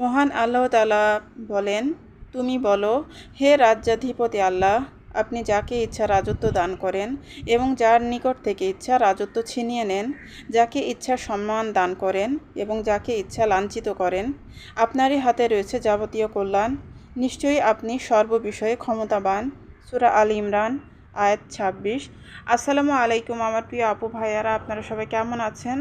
মহান আল্লাহ তালা বলেন, তুমি বলো, হে রাজ্যাধিপতি আল্লাহ, আপনি যাকে ইচ্ছা রাজত্ব দান করেন এবং যার নিকট থেকে ইচ্ছা রাজত্ব ছিনিয়ে নেন, যাকে ইচ্ছা সম্মান দান করেন এবং যাকে ইচ্ছা লাঞ্ছিত করেন, আপনারই হাতে রয়েছে যাবতীয় কল্যাণ। নিশ্চয়ই আপনি সর্ববিষয়ে ক্ষমতাবান। সুরা আল ইমরান, আয়াত ছাব্বিশ। আসসালামু আলাইকুম আমার প্রিয় আপু ভাইয়ারা, আপনারা সবাই কেমন আছেন?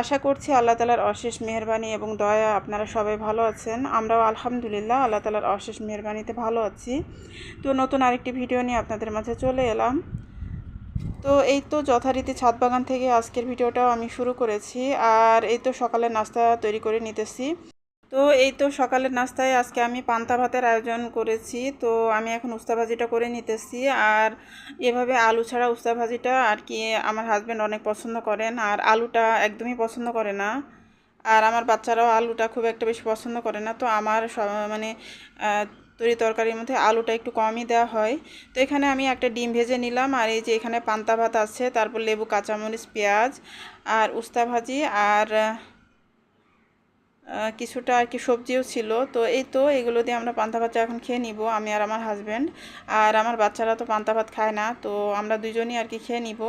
আশা করছি আল্লাহ তালার অশেষ মেহরবানি এবং দয়া আপনারা সবাই ভালো আছেন। আমরাও আলহামদুলিল্লাহ আল্লাহ তালার অশেষ মেহরবানিতে ভালো আছি। তো নতুন আরেকটি ভিডিও নিয়ে আপনাদের মাঝে চলে এলাম। তো এই তো যথারীতি ছাদ বাগান থেকে আজকের ভিডিওটাও আমি শুরু করেছি। আর এই তো সকালে নাস্তা তৈরি করে নিতেছি। তো এই তো সকালের নাস্তায় আজকে আমি পান্তা ভাতের আয়োজন করেছি। তো আমি এখন উস্তা ভাজিটা করে নিতেছি। আর এভাবে আলু ছাড়া উস্তা ভাজিটা আর কি আমার হাজব্যান্ড অনেক পছন্দ করেন। আর আলুটা একদমই পছন্দ করে না। আর আমার বাচ্চারাও আলুটা খুব একটা বেশি পছন্দ করে না। তো আমার মানে তরি তরকারির মধ্যে আলুটা একটু কমই দেওয়া হয়। তো এখানে আমি একটা ডিম ভেজে নিলাম। আর এই যে এখানে পান্তা ভাত আছে, তারপর লেবু, কাঁচামরিচ, পেঁয়াজ আর উস্তা ভাজি। আর কিছুটা আর কি সবজিও ছিল। তো এই তো এগুলো দিয়ে আমরা পান্তা ভাত এখন খেয়ে নিব, আমি আর আমার হাজব্যান্ড আর আমার বাচ্চারা তো পান্তা ভাত খায় না, তো আমরা দুজনই আর কি খেয়ে নিব।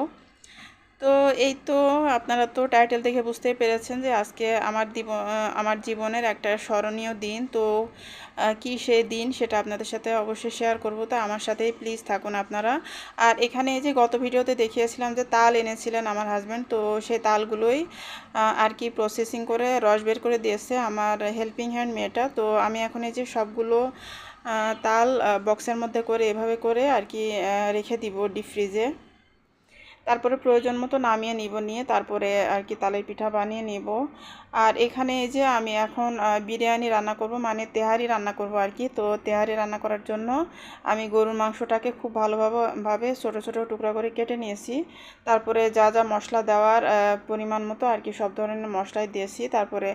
তো এই তো আপনারা তো টাইটেল দেখে বুঝতেই পেরেছেন যে আজকে আমার দিব, আমার জীবনের একটা স্মরণীয় দিন। তো কি সেই দিন সেটা আপনাদের সাথে অবশ্যই শেয়ার করব। তো আমার সাথেই প্লিজ থাকুন আপনারা। আর এখানে এই যে গত ভিডিওতে দেখিয়েছিলাম যে তাল এনেছিলেন আমার হাজব্যান্ড তো সেই তালগুলোই আর কি প্রসেসিং করে রস বের করে দিয়েছে আমার হেল্পিং হ্যান্ড মেয়েটা। তো আমি এখন এই যে সবগুলো তাল বক্সের মধ্যে করে এভাবে করে আর কি রেখে দিব ডিপ ফ্রিজে তারপরে প্রয়োজন মতো নামিয়ে নিব, নিয়ে তারপরে আর কি তালের পিঠা বানিয়ে নিব। আর এখানে এই যে আমি এখন বিরিয়ানি রান্না করব মানে তেহারি রান্না করব আর কি। তো তেহারি রান্না করার জন্য আমি গরুর মাংসটাকে খুব ভালোভাবে, ভাবে ছোটো ছোটো টুকরা করে কেটে নিয়েছি। তারপরে যা যা মশলা দেওয়ার পরিমাণ মতো আর কি সব ধরনের মশলাই দিয়েছি। তারপরে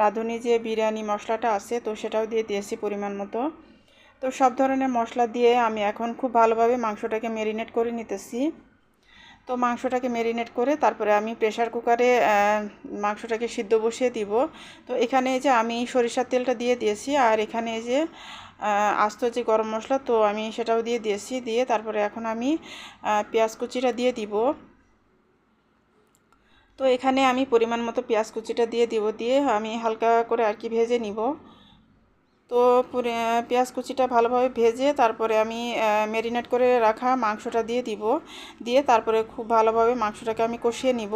রাঁধুনি যে বিরিয়ানি মশলাটা আছে, তো সেটাও দিয়ে দিয়েছি পরিমাণ মতো। তো সব ধরনের মশলা দিয়ে আমি এখন খুব ভালোভাবে মাংসটাকে ম্যারিনেট করে নিতেছি। তো মাংসটাকে ম্যারিনেট করে তারপরে আমি প্রেশার কুকারে মাংসটাকে সিদ্ধ বসিয়ে দিব। তো এখানে যে আমি সরিষার তেলটা দিয়ে দিয়েছি আর এখানে যে আস্ত যে গরম মশলা তো আমি সেটাও দিয়ে দিয়েছি। দিয়ে তারপরে এখন আমি পেঁয়াজ কুচিটা দিয়ে দিব। তো এখানে আমি পরিমাণ মতো পেঁয়াজ কুচিটা দিয়ে দিব। দিয়ে আমি হালকা করে আর কি ভেজে নিব। তো পেঁয়াজ কুচিটা ভালোভাবে ভেজে তারপরে আমি ম্যারিনেট করে রাখা মাংসটা দিয়ে দিব। দিয়ে তারপরে খুব ভালোভাবে মাংসটাকে আমি কষিয়ে নিব।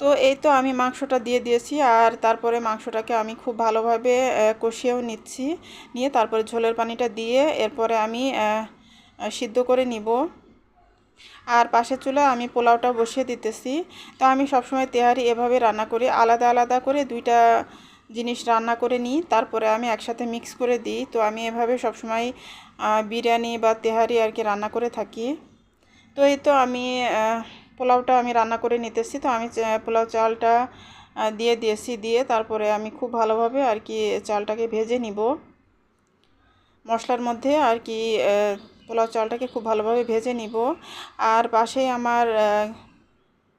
তো এই তো আমি মাংসটা দিয়ে দিয়েছি আর তারপরে মাংসটাকে আমি খুব ভালোভাবে কষিয়েও নিচ্ছি। নিয়ে তারপরে ঝোলের পানিটা দিয়ে এরপরে আমি সিদ্ধ করে নিব। আর পাশের চুলা আমি পোলাওটা বসিয়ে দিতেছি। তো আমি সবসময় তেহারি এভাবে রান্না করি। আলাদা আলাদা করে দুইটা জিনিস রান্না করে নিই, তারপরে আমি একসাথে মিক্স করে দিই। তো আমি এভাবে সবসময় বিরিয়ানি বা তেহারি আর কি রান্না করে থাকি। তো এই তো আমি পোলাওটা আমি রান্না করে নিতেছি। তো আমি পোলাও চালটা দিয়ে দিয়েছি। দিয়ে তারপরে আমি খুব ভালোভাবে আর কি চালটাকে ভেজে নিব। মশলার মধ্যে আর কি পোলাও চালটাকে খুব ভালোভাবে ভেজে নিব। আর পাশে আমার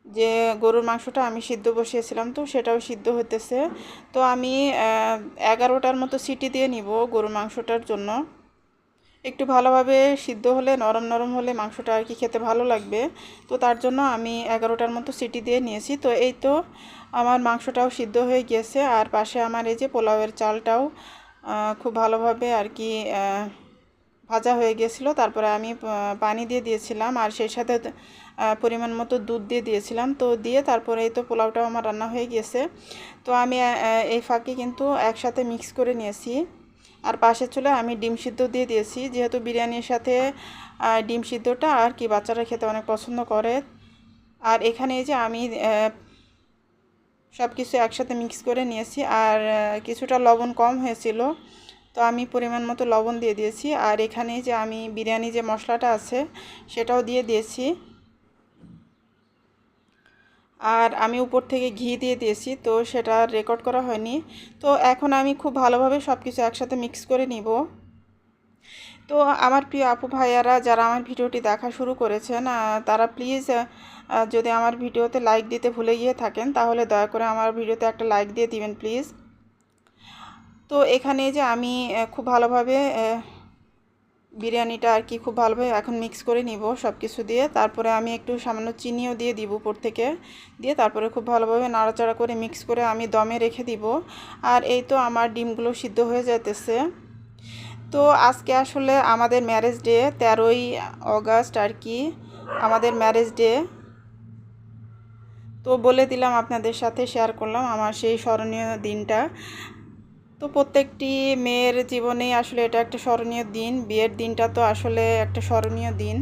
যে গরুর মাংসটা আমি সিদ্ধ বসিয়েছিলাম, তো সেটাও সিদ্ধ হতেছে তো আমি এগারোটার মতো সিটি দিয়ে নিব গরুর মাংসটার জন্য। একটু ভালোভাবে সিদ্ধ হলে, নরম নরম হলে মাংসটা আর কি খেতে ভালো লাগবে। তো তার জন্য আমি এগারোটার মতো সিটি দিয়ে নিয়েছি। তো এই তো আমার মাংসটাও সিদ্ধ হয়ে গিয়েছে। আর পাশে আমার এই যে পোলাওয়ের চালটাও খুব ভালোভাবে আর কি ভাজা হয়ে গিয়েছিল, তারপরে আমি পানি দিয়ে দিয়েছিলাম আর সেই সাথে পরিমাণ মতো দুধ দিয়ে দিয়েছিলাম। তো দিয়ে তারপরে এই তো পোলাওটাও আমার রান্না হয়ে গিয়েছে। তো আমি এই ফাঁকে কিন্তু একসাথে মিক্স করে নিয়েছি। আর পাশের চুলে আমি ডিম সিদ্ধ দিয়ে দিয়েছি, যেহেতু বিরিয়ানির সাথে ডিম সিদ্ধটা আর কি বাচ্চারা খেতে অনেক পছন্দ করে। আর এখানে যে আমি সব কিছু একসাথে মিক্স করে নিয়েছি। আর কিছুটা লবণ কম হয়েছিল। তো আমি পরিমাণ মতো লবণ দিয়ে দিয়েছি। আর এখানে যে আমি বিরিয়ানি যে মশলাটা আছে, সেটাও দিয়ে দিয়েছি। আর আমি উপর থেকে ঘি দিয়ে দিয়েছি, তো সেটা রেকর্ড করা হয়নি। তো এখন আমি খুব ভালোভাবে সব কিছু একসাথে মিক্স করে নিব। তো আমার প্রিয় আপু ভাইয়ারা, যারা আমার ভিডিওটি দেখা শুরু করেছেন তারা প্লিজ যদি আমার ভিডিওতে লাইক দিতে ভুলে গিয়ে থাকেন, তাহলে দয়া করে আমার ভিডিওতে একটা লাইক দিয়ে দিবেন প্লিজ তো এখানে যে আমি খুব ভালোভাবে বিরিয়ানিটা আর কি খুব ভালোভাবে এখন মিক্স করে নিব সব কিছু দিয়ে। তারপরে আমি একটু সামান্য চিনিও দিয়ে দিব উপর থেকে। দিয়ে তারপরে খুব ভালোভাবে নাড়াচাড়া করে মিক্স করে আমি দমে রেখে দিব। আর এই তো আমার ডিমগুলো সিদ্ধ হয়ে যাইতেছে। তো আজকে আসলে আমাদের ম্যারেজ ডে তেরোই অগাস্ট আর কি আমাদের ম্যারেজ ডে তো বলে দিলাম আপনাদের সাথে শেয়ার করলাম আমার সেই স্মরণীয় দিনটা। তো প্রত্যেকটি মেয়ের জীবনেই আসলে এটা একটা স্মরণীয় দিন। বিয়ের দিনটা তো আসলে একটা স্মরণীয় দিন।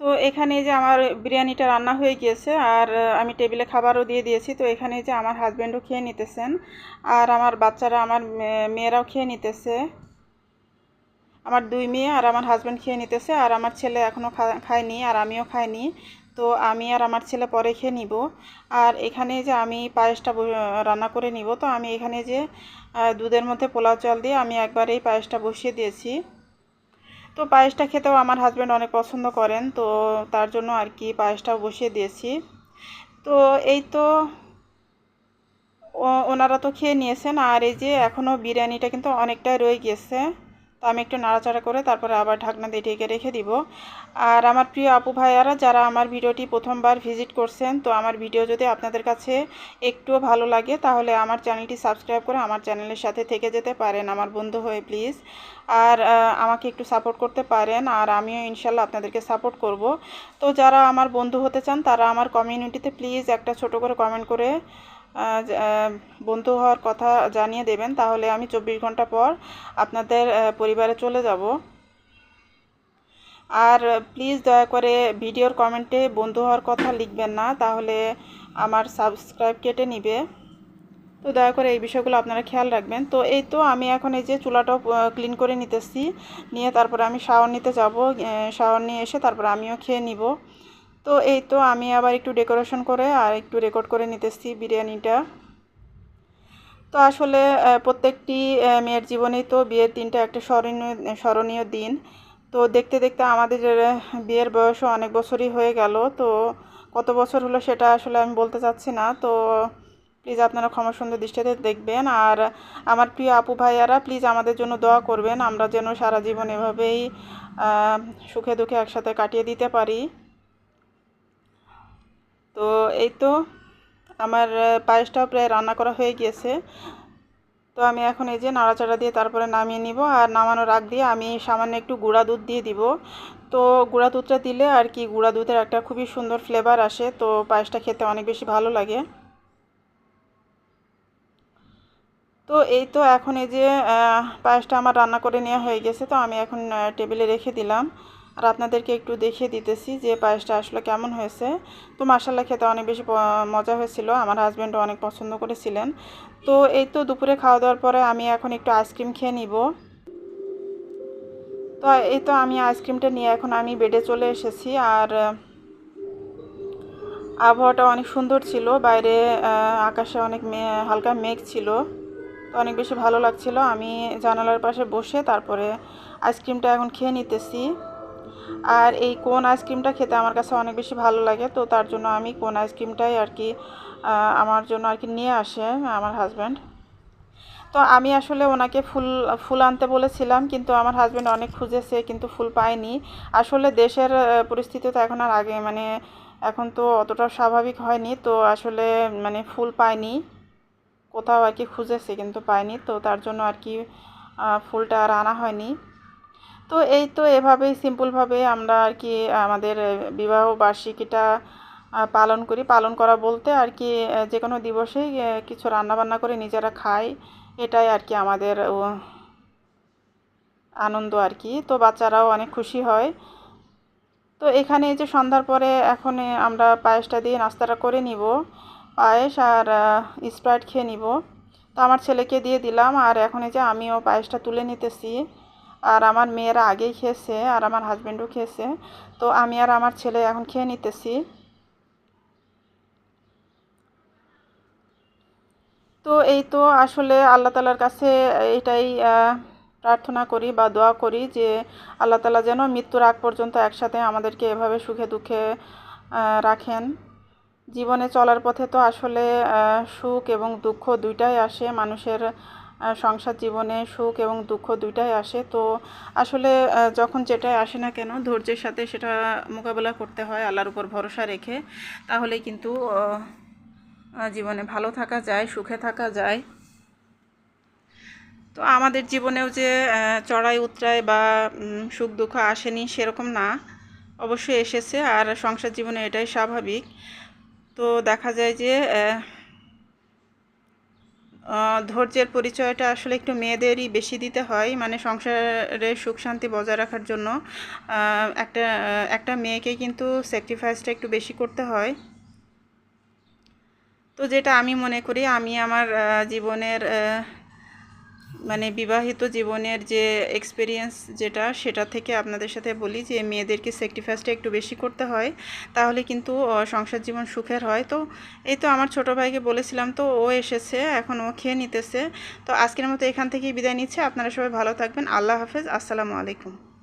তো এখানে যে আমার বিরিয়ানিটা রান্না হয়ে গিয়েছে আর আমি টেবিলে খাবারও দিয়ে দিয়েছি, তো এখানে যে আমার হাজব্যান্ডও খেয়ে নিতেছেন আর আমার বাচ্চারা আমার মেয়েরাও খেয়ে নিতেছে। আমার দুই মেয়ে আর আমার হাজব্যান্ড খেয়ে নিতেছে আর আমার ছেলে এখনও খায়নি আর আমিও খাইনি তো আমি আর আমার ছেলে পরে খেয়ে নিব। আর এখানে যে আমি পায়েসটা রান্না করে নিব, তো আমি এখানে যে দুধের মধ্যে পোলাও চাল দিয়ে আমি একবার এই পায়েসটা বসিয়ে দিয়েছি। তো পায়েসটা খেতেও আমার হাজব্যান্ড অনেক পছন্দ করেন, তো তার জন্য আর কি পায়েসটাও বসিয়ে দিয়েছি। তো এই তো ওনারা তো খেয়ে নিয়েছেন, আর এই যে এখনও বিরিয়ানিটা কিন্তু অনেকটাই রয়ে গিয়েছে। তো আমি একটু নাড়াচাড়া করে তারপরে আবার ঢাকনা দিয়ে ঢেকে রেখে দিব। আর আমার প্রিয় আপু ভাইয়ারা, যারা আমার ভিডিওটি প্রথমবার ভিজিট করছেন, তো আমার ভিডিও যদি আপনাদের কাছে একটুও ভালো লাগে, তাহলে আমার চ্যানেলটি সাবস্ক্রাইব করে আমার চ্যানেলের সাথে থেকে যেতে পারেন আমার বন্ধু হয়ে, প্লিজ। আর আমাকে একটু সাপোর্ট করতে পারেন, আর আমিও ইনশাল্লাহ আপনাদেরকে সাপোর্ট করব। তো যারা আমার বন্ধু হতে চান, তারা আমার কমিউনিটিতে প্লিজ একটা ছোট করে কমেন্ট করে বন্ধু হওয়ার কথা জানিয়ে দেবেন, তাহলে আমি চব্বিশ ঘণ্টা পর আপনাদের পরিবারে চলে যাব। আর প্লিজ দয়া করে ভিডিওর কমেন্টে বন্ধু হওয়ার কথা লিখবেন না, তাহলে আমার সাবস্ক্রাইব কেটে নিবে। তো দয়া করে এই বিষয়গুলো আপনারা খেয়াল রাখবেন। তো এই তো আমি এখন এই যে চুলাটাও ক্লিন করে নিতেছি, নিয়ে তারপরে আমি শাওয়ার নিতে যাব শাওয়ার নিয়ে এসে তারপরে আমিও খেয়ে নিব। তো এই তো আমি আবার একটু ডেকোরেশন করে আর একটু রেকর্ড করে নিতেছি বিরিয়ানিটা। তো আসলে প্রত্যেকটি মেয়ের জীবনেই তো বিয়ের দিনটা একটা স্মরণীয় স্মরণীয় দিন। তো দেখতে দেখতে আমাদের বিয়ের বয়সও অনেক বছরই হয়ে গেল। তো কত বছর হলো সেটা আসলে আমি বলতে চাচ্ছি না। তো প্লিজ আপনারা ক্ষমা সুন্দর দৃষ্টিতে দেখবেন। আর আমার প্রিয় আপু ভাইয়ারা প্লিজ আমাদের জন্য দোয়া করবেন। আমরা যেন সারা জীবন এভাবেই সুখে দুঃখে একসাথে কাটিয়ে দিতে পারি। তো এই তো আমার পায়েসটাও প্রায় রান্না করা হয়ে গিয়েছে। তো আমি এখন এই যে নাড়াচাড়া দিয়ে তারপরে নামিয়ে নিব আর নামানোর আগ দিয়ে আমি সামান্য একটু গুঁড়া দুধ দিয়ে দিব। তো গুঁড়া দুধটা দিলে আর কি, গুঁড়া দুধের একটা খুবই সুন্দর ফ্লেভার আসে, তো পায়েসটা খেতে অনেক বেশি ভালো লাগে। তো এই তো এখন এই যে পায়েসটা আমার রান্না করে নেওয়া হয়ে গেছে, তো আমি এখন টেবিলে রেখে দিলাম। আর আপনাদেরকে একটু দেখিয়ে দিতেছি যে পায়েসটা আসলে কেমন হয়েছে। তো মাসাল্লা খেতে অনেক বেশি মজা হয়েছিল। আমার হাজব্যান্ডও অনেক পছন্দ করেছিলেন। তো এই তো দুপুরে খাওয়া দাওয়ার পরে আমি এখন একটু আইসক্রিম খেয়ে নিব। তো এই তো আমি আইসক্রিমটা নিয়ে এখন আমি বেডে চলে এসেছি। আর, আবহাওয়াটা অনেক সুন্দর ছিল। বাইরে আকাশে অনেক হালকা মেঘ ছিল। তো অনেক বেশি ভালো লাগছিল। আমি জানালার পাশে বসে তারপরে আইসক্রিমটা এখন খেয়ে নিতেছি। আর এই কোন আইসক্রিমটা খেতে আমার কাছে অনেক বেশি ভালো লাগে, তো তার জন্য আমি কোন আইসক্রিমটাই আর কি আমার জন্য আর কি নিয়ে আসে আমার হাজব্যান্ড তো আমি আসলে ওনাকে ফুল ফুল আনতে বলেছিলাম, কিন্তু আমার হাজব্যান্ড অনেক খুঁজেছে, কিন্তু ফুল পায়নি। আসলে দেশের পরিস্থিতি তো এখন আর আগে মানে এখন তো অতটা স্বাভাবিক হয়নি, তো আসলে মানে ফুল পায়নি। কোথাও আর কি খুঁজেছে, কিন্তু পায়নি, তো তার জন্য আর কি ফুলটা আর আনা হয়নি। তো এই তো এভাবেই সিম্পলভাবে আমরা আর কি, আমাদের বিবাহ বার্ষিকীটা পালন করি। পালন করা বলতে আর কি যে কোনো দিবসেই কিছু রান্না বান্না করে নিজেরা খাই। এটাই আর কি আমাদের আনন্দ আর কি। তো বাচ্চারাও অনেক খুশি হয়। তো এখানে এই যে সন্ধ্যার পরে এখন আমরা পায়েসটা দিয়ে নাস্তাটা করে নিব। পায়েস আর স্প্রাইট খেয়ে নিব। তো আমার ছেলেকে দিয়ে দিলাম আর এখন এই যে আমিও পায়েসটা তুলে নিতেছি। আর আমার মেয়েরা আগেই খেয়েছে আর আমার হাজব্যান্ডও খেয়েছে। তো আমি আর আমার ছেলে এখন খেয়ে নিতেছি। তো এই তো আসলে আল্লাহ তালার কাছে এটাই প্রার্থনা করি বা দোয়া করি যে আল্লাহ তালা যেন মৃত্যুর আগ পর্যন্ত একসাথে আমাদেরকে এভাবে সুখে দুঃখে রাখেন। জীবনে চলার পথে তো আসলে সুখ এবং দুঃখ দুইটাই আসে। মানুষের সংসার জীবনে সুখ এবং দুঃখ দুইটাই আসে। তো আসলে যখন যেটাই আসে না কেন, ধৈর্যের সাথে সেটা মোকাবেলা করতে হয়, আল্লাহর উপর ভরসা রেখে। তাহলেই কিন্তু জীবনে ভালো থাকা যায়, সুখে থাকা যায়। তো আমাদের জীবনেও যে চড়াই উতরাই বা সুখ দুঃখ আসেনি সেরকম না। অবশ্যই এসেছে, আর সংসার জীবনে এটাই স্বাভাবিক। তো দেখা যায় যে ধৈর্যের পরিচয়টা আসলে একটু মেয়েদেরই বেশি দিতে হয় মানে সংসারে সুখ শান্তি বজায় রাখার জন্য। একটা একটা মেয়েকে কিন্তু স্যাক্রিফাইসটা একটু বেশি করতে হয়। তো যেটা আমি মনে করি, আমি আমার জীবনের মানে বিবাহিত জীবনের যে এক্সপিরিয়েন্স যেটা, সেটা থেকে আপনাদের সাথে বলি যে, মেয়েদেরকে স্যাক্রিফাইসটা একটু বেশি করতে হয়, তাহলে কিন্তু সংসার জীবন সুখের হয়। তো, এই তো আমার ছোট ভাইকে বলেছিলাম, তো ও এসেছে, এখন ও খেয়ে নিতেছে। তো আজকের মতো এখান থেকেই বিদায় নিচ্ছে। আপনারা সবাই ভালো থাকবেন। আল্লাহ হাফেজ। আসসালামু আলাইকুম।